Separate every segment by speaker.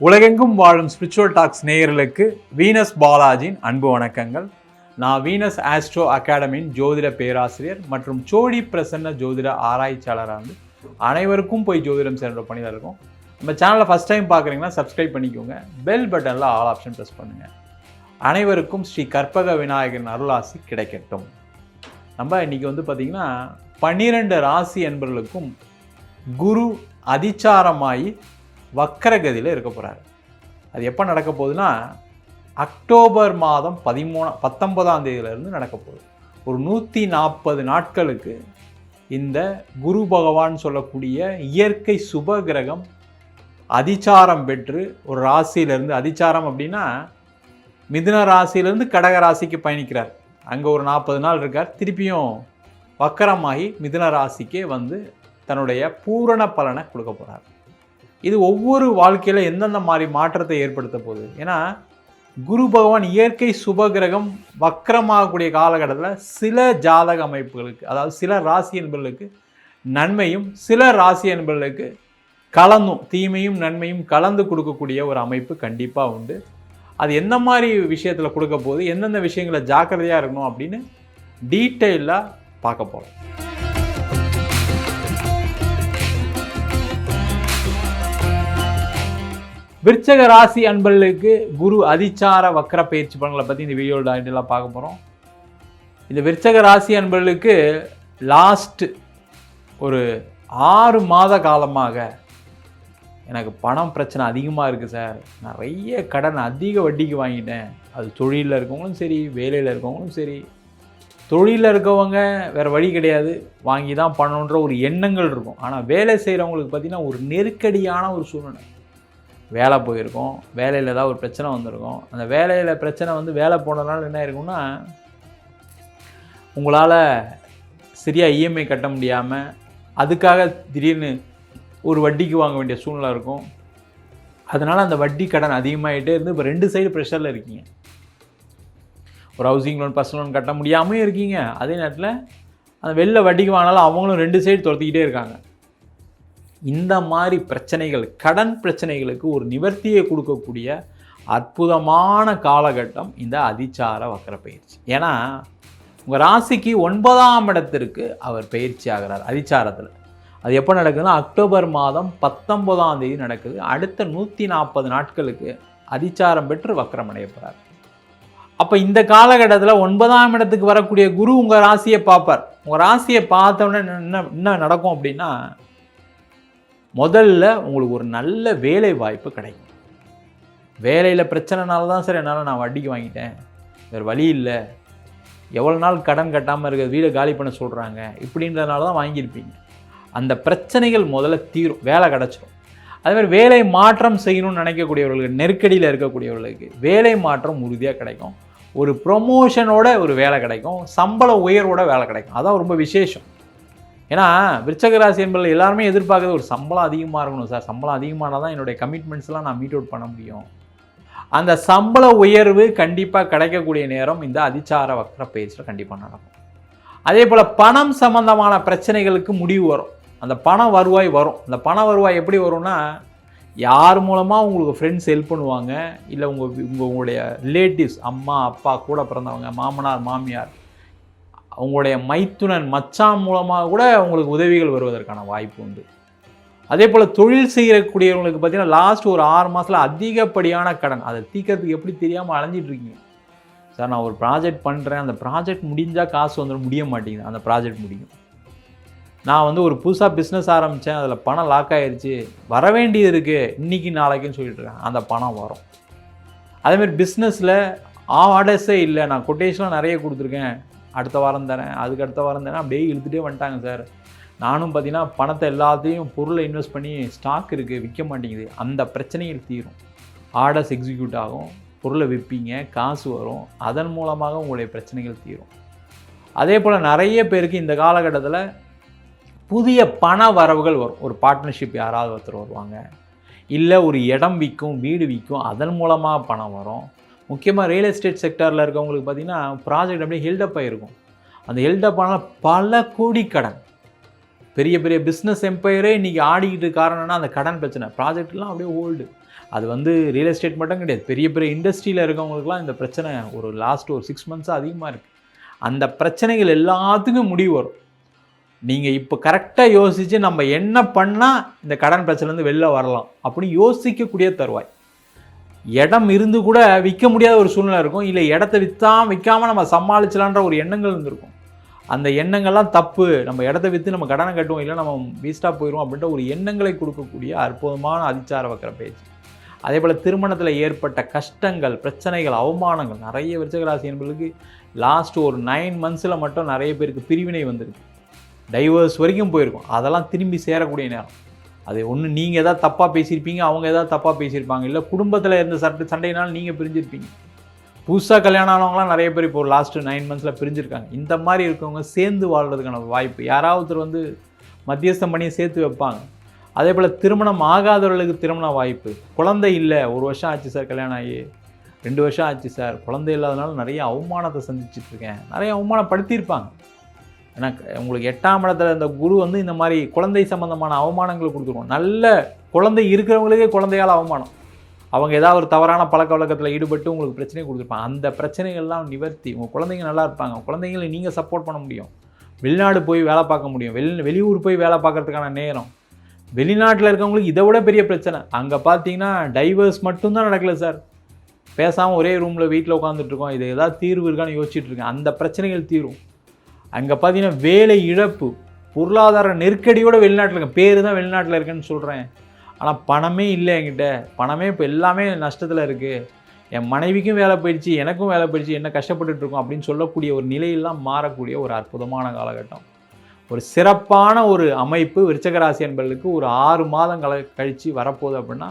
Speaker 1: உலகெங்கும் வாழும் spiritual tax நேயர்களுக்கு வீனஸ் பாலாஜியின் அன்பு வணக்கங்கள். நான் வீனஸ் ஆஸ்ட்ரோ அகாடமியின் ஜோதிட பேராசிரியர் மற்றும் சோடி பிரசன்ன ஜோதிட ஆராய்ச்சியாளராக வந்து அனைவருக்கும் போய் ஜோதிடம் சென்ற பணியில் இருக்கும். நம்ம சேனலை ஃபஸ்ட் டைம் பார்க்குறீங்கன்னா சப்ஸ்கிரைப் பண்ணிக்கோங்க. பெல் பட்டனில் ஆல் ஆப்ஷன் ப்ரெஸ் பண்ணுங்கள் அனைவருக்கும் ஸ்ரீ கற்பக விநாயகரின் அருளாசி கிடைக்கட்டும். நம்ம இன்றைக்கி வந்து பார்த்திங்கன்னா பன்னிரெண்டு ராசி என்பவர்களுக்கும் குரு அதிச்சாரமாகி வக்கரகதியில் இருக்க போகிறாரு அது எப்போ நடக்க போகுதுன்னா அக்டோபர் மாதம் பதிமூணா பத்தொன்பதாம் தேதியிலேருந்து நடக்க போகுது. ஒரு நூற்றி நாற்பது நாட்களுக்கு இந்த குரு பகவான் சொல்லக்கூடிய இயற்கை சுப கிரகம் அதிச்சாரம் பெற்று ஒரு ராசியிலேருந்து அதிச்சாரம் அப்படின்னா மிதுன ராசியிலேருந்து கடக ராசிக்கு பயணிக்கிறார். அங்கே ஒரு நாற்பது நாள் இருக்கார். திருப்பியும் வக்கரமாகி மிதுன ராசிக்கே வந்து தன்னுடைய பூரண பலனை கொடுக்க போகிறார் இது ஒவ்வொரு வாழ்க்கையில் எந்தெந்த மாதிரி மாற்றத்தை ஏற்படுத்த போகுது? ஏன்னா குரு பகவான் இயற்கை சுபகிரகம் வக்கரமாகக்கூடிய காலகட்டத்தில் சில ஜாதக அமைப்புகளுக்கு அதாவது சில ராசி என்பர்களுக்கு நன்மையும் சில ராசி என்பர்களுக்கு கலந்தும் தீமையும் நன்மையும் கலந்து கொடுக்கக்கூடிய ஒரு அமைப்பு கண்டிப்பாக உண்டு. அது எந்த மாதிரி விஷயத்தில் கொடுக்க போகுது? எந்தெந்த விஷயங்களை ஜாக்கிரதையாக இருக்கணும் அப்படின்னு டீட்டெயிலாக பார்க்க போகிறோம் விருச்சக ராசி அன்பர்களுக்கு குரு அதிச்சார வக்கர பயிற்சி பலன்களை பற்றி இந்த வீடியோவில் டீட்டெயிலாக பார்க்க போகிறோம் இந்த விருச்சக ராசி அன்பர்களுக்கு லாஸ்ட் ஒரு ஆறு மாத காலமாக எனக்கு பணம் பிரச்சனை அதிகமாக இருக்குது சார் நிறைய கடன் அதிக வட்டிக்கு வாங்கிட்டேன். அது தொழிலில் இருக்கவங்களும் சரி வேலையில் இருக்கவங்களும் சரி. தொழிலில் இருக்கவங்க வேறு வழி கிடையாது. வாங்கி தான் பண்ணணுன்ற ஒரு எண்ணங்கள் இருக்கும். ஆனால் வேலை செய்கிறவங்களுக்கு பார்த்திங்கன்னா ஒரு நெருக்கடியான ஒரு சூழ்நிலை. வேலை போயிருக்கோம் வேலையில் ஏதாவது ஒரு பிரச்சனை வந்திருக்கும். அந்த வேலையில் பிரச்சனை வந்து வேலை போனதுனால என்ன இருக்கும்னா உங்களால் சரியாக இஎம்ஐ கட்ட முடியாமல் அதுக்காக திடீர்னு ஒரு வட்டிக்கு வாங்க வேண்டிய சூழ்நிலை இருக்கும். அதனால் அந்த வட்டி கடன் அதிகமாகிட்டே இருந்து இப்போ ரெண்டு சைடு ப்ரெஷரில் இருக்கீங்க. ஒரு ஹவுசிங் லோன் பர்சனல் லோன் கட்ட முடியாமையும் இருக்கீங்க. அதே நேரத்தில் அந்த வெளில வட்டிக்கு வாங்கினாலும் அவங்களும் ரெண்டு சைடு துரத்திக்கிட்டே இருக்காங்க. இந்த மாதிரி பிரச்சனைகள் கடன் பிரச்சனைகளுக்கு ஒரு நிவர்த்தியை கொடுக்கக்கூடிய அற்புதமான காலகட்டம் இந்த அதிச்சார வக்கர பயிற்சி. ஏன்னா உங்கள் ராசிக்கு ஒன்பதாம் இடத்திற்கு அவர் பயிற்சி ஆகிறார் அதிச்சாரத்தில். அது எப்போ நடக்குதுன்னா அக்டோபர் மாதம் பத்தொன்பதாம் தேதி நடக்குது. அடுத்த நூற்றி நாற்பது நாட்களுக்கு அதிச்சாரம் பெற்று வக்கரம் அடையப்படுறார் அப்போ இந்த காலகட்டத்தில் ஒன்பதாம் இடத்துக்கு வரக்கூடிய குரு உங்கள் ராசியை பார்ப்பார். உங்கள் ராசியை பார்த்தோன்னே என்ன என்ன நடக்கும் அப்படின்னா முதல்ல உங்களுக்கு ஒரு நல்ல வேலை வாய்ப்பு கிடைக்கும். வேலையில் பிரச்சனைனால தான் சார் என்னால் நான் வட்டிக்கு வாங்கிட்டேன். வேறு வழி இல்லை. எவ்வளோ நாள் கடன் கட்டாமல் இருக்க வீடை காலி பண்ண சொல்கிறாங்க இப்படின்றதுனால தான் வாங்கியிருப்பீங்க. அந்த பிரச்சனைகள் முதல்ல தீரும் வேலை கிடச்சிரும். அதேமாதிரி வேலை மாற்றம் செய்யணும்னு நினைக்கக்கூடியவர்களுக்கு நெருக்கடியில் இருக்கக்கூடியவர்களுக்கு வேலை மாற்றம் உறுதியாக கிடைக்கும். ஒரு ப்ரொமோஷனோட ஒரு வேலை கிடைக்கும். சம்பள உயர்வோட வேலை கிடைக்கும். அதான் ரொம்ப விசேஷம். ஏன்னா விருச்சக ராசி என்பதில் எல்லாருமே எதிர்பார்க்குறது ஒரு சம்பளம் அதிகமாக இருக்கணும் சார். சம்பளம் அதிகமானால் தான் என்னுடைய கமிட்மெண்ட்ஸ்லாம் நான் மீட் அவுட் பண்ண முடியும். அந்த சம்பள உயர்வு கண்டிப்பாக கிடைக்கக்கூடிய நேரம் இந்த அதிச்சார வக்கர பயிற்சியில் கண்டிப்பாக நடக்கும். அதே போல் பணம் சம்பந்தமான பிரச்சனைகளுக்கு முடிவு வரும். அந்த பண வருவாய் வரும். அந்த பண வருவாய் எப்படி வரும்னா யார் மூலமாக உங்களுக்கு ஃப்ரெண்ட்ஸ் ஹெல்ப் பண்ணுவாங்க? இல்லை உங்கள் உங்கள் உங்களுடைய ரிலேட்டிவ்ஸ் அம்மா அப்பா கூட பிறந்தவங்க மாமனார் மாமியார் அவங்களுடைய மைத்துனன் மச்சான் மூலமாக கூட அவங்களுக்கு உதவிகள் வருவதற்கான வாய்ப்பு உண்டு. அதே போல் தொழில் செய்யக்கூடியவங்களுக்கு பார்த்தீங்கன்னா லாஸ்ட் ஒரு ஆறு மாதத்தில் அதிகப்படியான கடன். அதை தீக்கிறதுக்கு எப்படி தெரியாமல் அலைஞ்சிட்ருக்கீங்க சார் நான் ஒரு ப்ராஜெக்ட் பண்ணுறேன் அந்த ப்ராஜெக்ட் முடிஞ்சால் காசு வந்துடும் முடிய மாட்டேங்குது. அந்த ப்ராஜெக்ட் முடியும். நான் வந்து ஒரு புதுசாக பிஸ்னஸ் ஆரம்பித்தேன் அதில் பணம் லாக் ஆயிடுச்சு வர வேண்டியது இருக்குது இன்றைக்கி நாளைக்குன்னு சொல்லிட்டு இருக்கேன். அந்த பணம் வரும். அதேமாதிரி பிஸ்னஸில் ஆர்டர்ஸே இல்லை. நான் கொட்டேஷன்லாம் நிறைய கொடுத்துருக்கேன். அடுத்த வாரம் தரேன் அதுக்கு அடுத்த வாரம் தரேன் அப்படியே இழுத்துகிட்டே வந்துட்டாங்க சார். நானும் பார்த்தீங்கன்னா பணத்தை எல்லாத்தையும் பொருளை இன்வெஸ்ட் பண்ணி ஸ்டாக் இருக்குது விற்க மாட்டேங்குது. அந்த பிரச்சனைகள் தீரும். ஆர்டர்ஸ் எக்ஸிக்யூட் ஆகும் பொருளை விற்பீங்க காசு வரும் அதன் மூலமாக உங்களுடைய பிரச்சனைகள் தீரும். அதே போல் நிறைய பேருக்கு இந்த காலகட்டத்தில் புதிய பண வரவுகள் வரும். ஒரு பார்ட்னர்ஷிப் யாராவது ஒருத்தர் வருவாங்க. இல்லை ஒரு இடம் விற்கும் வீடு விற்கும் அதன் மூலமாக பணம் வரும். முக்கியமாக ரியல் எஸ்டேட் செக்டரில் இருக்கவங்களுக்கு பார்த்தீங்கன்னா ப்ராஜெக்ட் அப்படியே ஹெல்டப் ஆகிருக்கும் அந்த ஹெல்டப் ஆனால் பல கோடி கடன். பெரிய பெரிய பிஸ்னஸ் எம்பையரே இன்றைக்கி ஆடிக்கிட்டு காரணம்னா அந்த கடன் பிரச்சனை. ப்ராஜெக்ட்லாம் அப்படியே ஓல்டு அது வந்து ரியல் எஸ்டேட் மட்டும் கிடையாது. பெரிய பெரிய இண்டஸ்ட்ரியில் இருக்கவங்களுக்குலாம் இந்த பிரச்சனை ஒரு லாஸ்ட் ஒரு சிக்ஸ் மந்த்ஸாக அதிகமாக இருக்குது அந்த பிரச்சனைகள் எல்லாத்துக்கும் முடிவு வரும். நீங்கள் இப்போ கரெக்டாக யோசித்து நம்ம என்ன பண்ணால் இந்த கடன் பிரச்சனைலேருந்து வெளில வரலாம் அப்படின்னு யோசிக்கக்கூடிய தருவாய். இடம் இருந்து கூட விற்க முடியாத ஒரு சூழ்நிலை இருக்கும். இல்லை இடத்த விற்றாம விற்காம நம்ம சமாளிச்சலான்ற ஒரு எண்ணங்கள் இருந்திருக்கும். அந்த எண்ணங்கள்லாம் தப்பு. நம்ம இடத்த விற்று நம்ம கடனை கட்டுவோம் இல்லை நம்ம வேஸ்ட்டாக போயிடுவோம் அப்படின்ற ஒரு எண்ணங்களை கொடுக்கக்கூடிய அற்புதமான அதிச்சார வக்கிற பேச்சு. அதே போல் திருமணத்தில் ஏற்பட்ட கஷ்டங்கள் பிரச்சனைகள் அவமானங்கள் நிறைய விருச்சகராசி என்பதுக்கு லாஸ்ட் ஒரு நைன் மந்த்ஸில் மட்டும் நிறைய பேருக்கு பிரிவினை வந்திருக்கு. டைவர்ஸ் வரைக்கும் போயிருக்கும். அதெல்லாம் திரும்பி சேரக்கூடிய நேரம். அது ஒன்று நீங்கள் எதாவது தப்பாக பேசியிருப்பீங்க அவங்க எதாவது தப்பாக பேசியிருப்பாங்க. இல்லை குடும்பத்தில் இருந்த சட்டை சண்டையினால் நீங்கள் பிரிஞ்சிருப்பீங்க. புதுசாக கல்யாணம் ஆனவங்களாம் நிறைய பேர் இப்போ லாஸ்ட்டு நைன் மந்த்ஸில் பிரிஞ்சிருக்காங்க. இந்த மாதிரி இருக்கவங்க சேர்ந்து வாழ்கிறதுக்கான வாய்ப்பு. யாராவது வந்து மத்தியஸ்தம் பண்ணி சேர்த்து வைப்பாங்க. அதே போல் திருமணம் ஆகாதவர்களுக்கு திருமண வாய்ப்பு. குழந்தை இல்லை ஒரு வருஷம் ஆச்சு சார் கல்யாணம் ஆகி. ரெண்டு வருஷம் ஆச்சு சார் குழந்தை இல்லாதனால நிறைய அவமானத்தை சந்திச்சுட்டு இருக்கேன். நிறைய அவமானப்படுத்தியிருப்பாங்க. ஏன்னா உங்களுக்கு எட்டாம் இடத்துல இந்த குரு வந்து இந்த மாதிரி குழந்தை சம்மந்தமான அவமானங்களை கொடுத்துருவோம் நல்ல குழந்தை இருக்கிறவங்களுக்கே குழந்தையால் அவமானம். அவங்க ஏதாவது ஒரு தவறான பழக்க வழக்கத்தில் ஈடுபட்டு உங்களுக்கு பிரச்சனையை கொடுத்துருப்பாங்க அந்த பிரச்சனைகள்லாம் நிவர்த்தி. உங்கள் குழந்தைங்க நல்லா இருப்பாங்க. குழந்தைங்களை நீங்கள் சப்போர்ட் பண்ண முடியும். வெளிநாடு போய் வேலை பார்க்க முடியும். வெளி வெளியூர் போய் வேலை பார்க்கறதுக்கான நேரம். வெளிநாட்டில் இருக்கவங்களுக்கு இதை விட பெரிய பிரச்சனை. அங்கே பார்த்தீங்கன்னா டைவர்ஸ் மட்டும்தான் நடக்கல சார் பேசாமல் ஒரே ரூமில் வீட்டில் உட்காந்துட்ருக்கோம் இது ஏதாவது தீர்வு இருக்கான்னு யோசிச்சுட்ருக்கேன் அந்த பிரச்சனைகள் தீரும். அங்கே பார்த்தீங்கன்னா வேலை இழப்பு பொருளாதார நெருக்கடியோட வெளிநாட்டில் இருக்கேன் பேர் தான் வெளிநாட்டில் இருக்கேன்னு சொல்கிறேன் ஆனால் பணமே இல்லை என்கிட்ட. பணமே இப்போ எல்லாமே நஷ்டத்தில் இருக்குது என் மனைவிக்கும் வேலை போயிடுச்சு எனக்கும் வேலை போயிடுச்சு என்ன கஷ்டப்பட்டுட்டு இருக்கோம் அப்படின்னு சொல்லக்கூடிய ஒரு நிலையெல்லாம் மாறக்கூடிய ஒரு அற்புதமான காலகட்டம். ஒரு சிறப்பான ஒரு அமைப்பு விருச்சகராசி என்பதற்கு ஒரு ஆறு மாதம் கல கழித்து வரப்போகுது அப்படின்னா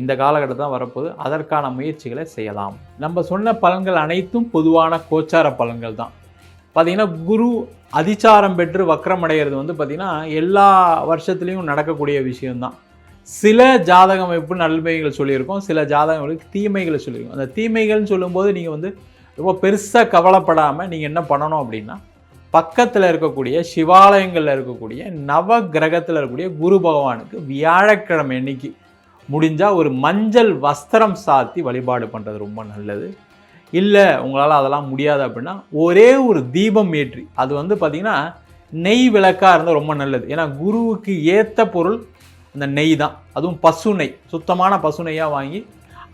Speaker 1: இந்த காலகட்டம் தான் வரப்போகுது. அதற்கான முயற்சிகளை செய்யலாம். நம்ம சொன்ன பலன்கள் அனைத்தும் பொதுவான கோச்சார பலன்கள் தான் பார்த்திங்கன்னா குரு அதிச்சாரம் பெற்று வக்கரம் அடைகிறது வந்து பார்த்திங்கன்னா எல்லா வருஷத்துலேயும் நடக்கக்கூடிய விஷயம்தான். சில ஜாதக அமைப்பு நன்மைகள் சொல்லியிருக்கோம் சில ஜாதகங்களுக்கு தீமைகளை சொல்லியிருக்கோம். அந்த தீமைகள்னு சொல்லும்போது நீங்கள் வந்து ரொம்ப பெருசாக கவலைப்படாமல் நீங்கள் என்ன பண்ணணும் அப்படின்னா பக்கத்தில் இருக்கக்கூடிய சிவாலயங்களில் இருக்கக்கூடிய நவ கிரகத்தில் இருக்கக்கூடிய குரு பகவானுக்கு வியாழக்கிழமை அன்னைக்கு முடிஞ்சால் ஒரு மஞ்சள் வஸ்திரம் சாத்தி வழிபாடு பண்ணுறது ரொம்ப நல்லது. இல்லை உங்களால் அதெல்லாம் முடியாது அப்படின்னா ஒரே ஒரு தீபம் ஏற்றி அது வந்து பார்த்திங்கன்னா நெய் விளக்காக இருந்தால் ரொம்ப நல்லது. ஏன்னா குருவுக்கு ஏற்ற பொருள் அந்த நெய் தான். அதுவும் பசு நெய் சுத்தமான பசு நெய்யாக வாங்கி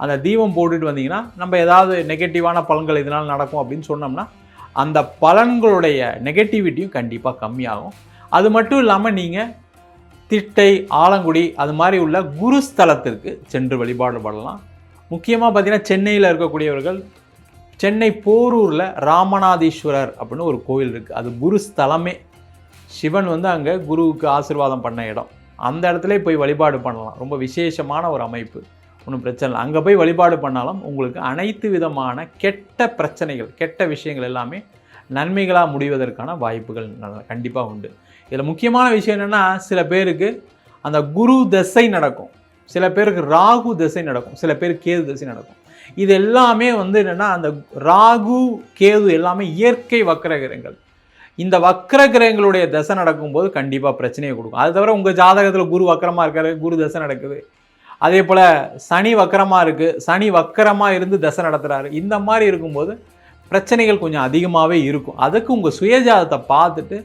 Speaker 1: அந்த தீபம் போட்டுட்டு வந்தீங்கன்னா நம்ம ஏதாவது நெகட்டிவான பலன்கள் இதனால் நடக்கும் அப்படின்னு சொன்னோம்னா அந்த பலன்களுடைய நெகட்டிவிட்டியும் கண்டிப்பாக கம்மியாகும். அது மட்டும் இல்லாமல் நீங்கள் திட்டை ஆலங்குடி அது மாதிரி உள்ள குருஸ்தலத்திற்கு சென்று வழிபாடு பண்ணலாம். முக்கியமாக பார்த்தீங்கன்னா சென்னையில் இருக்கக்கூடியவர்கள் சென்னை போரூரில் ராமநாதீஸ்வரர் அப்படின்னு ஒரு கோவில் இருக்குது அது குரு ஸ்தலமே. சிவன் வந்து அங்கே குருவுக்கு ஆசிர்வாதம் பண்ண இடம். அந்த இடத்துல போய் வழிபாடு பண்ணலாம். ரொம்ப விசேஷமான ஒரு அமைப்பு. ஒன்றும் பிரச்சனை இல்லை. அங்கே போய் வழிபாடு பண்ணாலும் உங்களுக்கு அனைத்து விதமான கெட்ட பிரச்சனைகள் கெட்ட விஷயங்கள் எல்லாமே நன்மைகளாக முடிவதற்கான வாய்ப்புகள் கண்டிப்பாக உண்டு. இதில் முக்கியமான விஷயம் என்னென்னா சில பேருக்கு அந்த குரு தசை நடக்கும். சில பேருக்கு ராகு தசை நடக்கும். சில பேர் கேது தசை நடக்கும். இது எல்லாமே வந்து என்னென்னா அந்த ராகு கேது எல்லாமே இயற்கை வக்கரகிரகங்கள். இந்த வக்கர கிரகங்களுடைய தசை நடக்கும்போது கண்டிப்பாக பிரச்சனையை கொடுக்கும். அது தவிர உங்கள் ஜாதகத்தில் குரு வக்கரமாக இருக்காரு குரு தசை நடக்குது. அதே போல் சனி வக்கரமாக இருக்குது சனி வக்கரமாக இருந்து தசை நடத்துகிறாரு இந்த மாதிரி இருக்கும்போது பிரச்சனைகள் கொஞ்சம் அதிகமாகவே இருக்கும். அதுக்கு உங்கள் சுயஜாதத்தை பார்த்துட்டு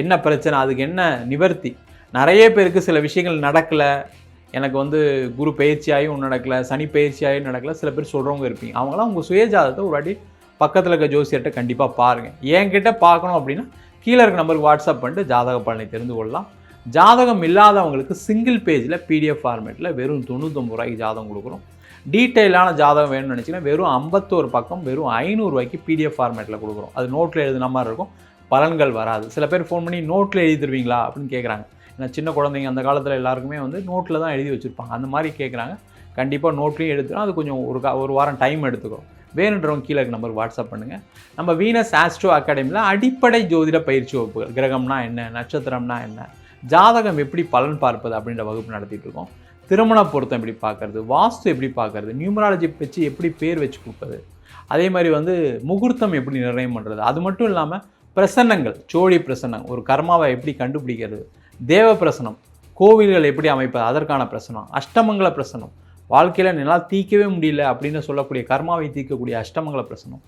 Speaker 1: என்ன பிரச்சனை அதுக்கு என்ன நிவர்த்தி? நிறைய பேருக்கு சில விஷயங்கள் நடக்கலை எனக்கு வந்து குரு பயிற்சியாகவும் நடக்கலை சனி பயிற்சியாகவும் நடக்கலை சில பேர் சொல்கிறவங்க இருப்பீங்க. அவங்களாம் உங்கள் சுயஜாதத்தை ஒரு வாட்டி பக்கத்தில் இருக்க ஜோசியர்கிட்ட கண்டிப்பாக பாருங்கள் என்கிட்ட பார்க்கணும் அப்படின்னா கீழே இருக்க நம்பருக்கு வாட்ஸ்அப் பண்ணிட்டு ஜாதக பலனை தெரிந்து கொள்ளலாம். ஜாதகம் இல்லாதவங்களுக்கு சிங்கிள் பேஜில் பிடிஎஃப் ஃபார்மேட்டில் வெறும் தொண்ணூத்தொம்பது ரூபாய்க்கு ஜாதகம் கொடுக்குறோம். டீட்டெயிலான ஜாதகம் வேணும்னு நினச்சிங்கன்னா வெறும் ஐம்பத்தோரு பக்கம் வெறும் ஐநூறுரூவாய்க்கு பிடிஎஃப் ஃபார்மேட்டில் கொடுக்குறோம். அது நோட்டில் எழுதுன மாதிரி இருக்கும். பலன்கள் வராது. சில பேர் ஃபோன் பண்ணி நோட்டில் எழுதி தருவீங்களா அப்படின்னு கேட்குறாங்க சின்ன குழந்தைங்க அந்த காலத்தில் எல்லாருக்குமே வந்து நோட்டில் தான் எழுதி வச்சுருப்பாங்க. அந்த மாதிரி கேட்குறாங்க கண்டிப்பாக நோட்லேயும் எடுத்துடும் அது கொஞ்சம் ஒரு ஒரு வாரம் டைம் எடுத்துக்கும். வேணுன்றவங்க கீழே நம்பருக்கு வாட்ஸ்அப் பண்ணுங்கள் நம்ம வீனஸ் ஆஸ்ட்ரோ அகாடமியில் அடிப்படை ஜோதிட பயிற்சி வகுப்புகள். கிரகம்னா என்ன நட்சத்திரம்னா என்ன ஜாதகம் எப்படி பலன் பார்ப்பது அப்படின்ற வகுப்பு நடத்திட்டு இருக்கோம். திருமண பொருத்தம் எப்படி பார்க்கறது வாஸ்து எப்படி பார்க்குறது நியூமராலஜி வச்சு எப்படி பேர் வச்சு கொடுப்பது அதே மாதிரி வந்து முகூர்த்தம் எப்படி நிர்ணயம் பண்ணுறது அது மட்டும் இல்லாமல் பிரசன்னங்கள் சோழி பிரசன்னம் ஒரு கர்மாவை எப்படி கண்டுபிடிக்கிறது தேவ பிரசனம் கோவில்கள் எப்படி அமைப்பது? அதற்கான பிரசனம். அஷ்டமங்கல பிரசனம். வாழ்க்கையில் என்னால் தீர்க்கவே முடியல அப்படின்னு சொல்லக்கூடிய கர்மாவை தீர்க்கக்கூடிய அஷ்டமங்கல பிரசனம்.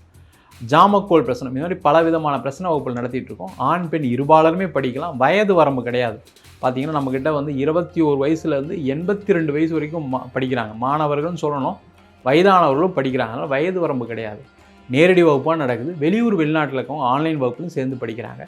Speaker 1: ஜாமக்கோல் பிரசனம். இது மாதிரி பல விதமான பிரச்சனை வகுப்புகள் நடத்திட்டு இருக்கோம் ஆண் பெண் இருபாலருமே படிக்கலாம். வயது வரம்பு கிடையாது. பார்த்திங்கன்னா நம்மக்கிட்ட வந்து இருபத்தி ஒரு வயசுலேருந்து எண்பத்தி ரெண்டு வயசு வரைக்கும் மா- படிக்கிறாங்க. மாணவர்கள்னு சொல்லணும். வயதானவர்களும் படிக்கிறாங்க. அதனால் வயது வரம்பு கிடையாது. நேரடி வகுப்பாக நடக்குது. வெளியூர் வெளிநாட்டில் இருக்கவங்க ஆன்லைன் வகுப்புலையும் சேர்ந்து படிக்கிறாங்க.